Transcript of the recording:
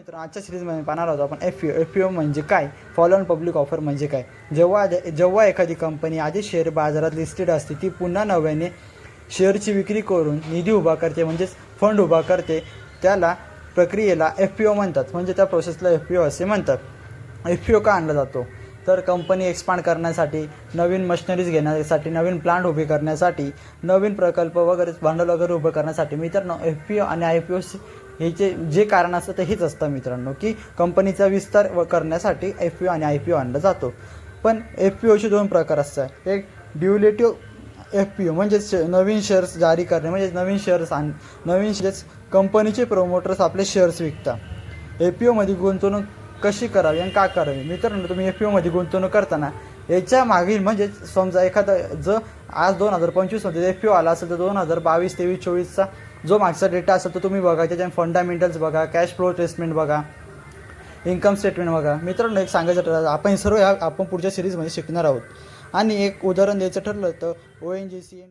मित्र आजच्या सिरीजमध्ये पाहणार आहोत आपण एफ यू एफ यू म्हणजे काय? फॉलोअन पब्लिक ऑफर म्हणजे काय? जेव्हा जेव्हा एखादी कंपनी आधी शेअर बाजारात लिस्टेड असते ती पुन्हा नव्याने शेअरची विक्री करून निधी उभा करते म्हणजेच फंड उभा करते त्याला प्रक्रियेला एफ पी ओ म्हणतात. म्हणजे त्या प्रोसेसला एफ पी ओ असे म्हणतात. एफ पी ओ का आणला जातो? तर कंपनी एक्सपांड करण्यासाठी नवीन मशिनरीज घेण्यासाठी नवीन प्लांट उभे करण्यासाठी नवीन प्रकल्प वगैरे भांडवल वगैरे उभं करण्यासाठी मित्रांनो एफ पी ओ आणि आय पी ओ ह्याचे जे कारण असतं ते हेच असतं मित्रांनो की कंपनीचा विस्तार व करण्यासाठी एफ पी ओ आणि आय पी ओ आणला जातो. पण एफ पी ओचे दोन प्रकार असतात. एक ड्युलेटिव्ह एफ पी ओ म्हणजेच नवीन शेअर्स जारी करणे म्हणजे नवीन शेअर्स आण नवीन शेअर्स कंपनीचे प्रोमोटर्स आपले शेअर्स विकतात. एफ पी ओमध्ये गुंतवणूक कशी करावी आणि का करावी? मित्रांनो तुम्ही एफ पी ओमध्ये गुंतवणूक करताना याच्या मागील म्हणजेच समजा एखादा जर आज दोन हजार पंचवीसमध्ये एफ पी ओ आला असेल तर दोन हजार बावीस तेवीस चोवीसचा जो मागचा डेटा असेल तो तुम्ही बघा. त्याच्या फंडामेंटल्स बघा कॅश फ्लो स्टेटमेंट बघा इन्कम स्टेटमेंट बघा. मित्रांनो एक सांगायचं ठरलं आपण सर्व ह्या आपण पुढच्या सिरीजमध्ये शिकणार आहोत. आणि एक उदाहरण द्यायचं ठरलं तर O N G C N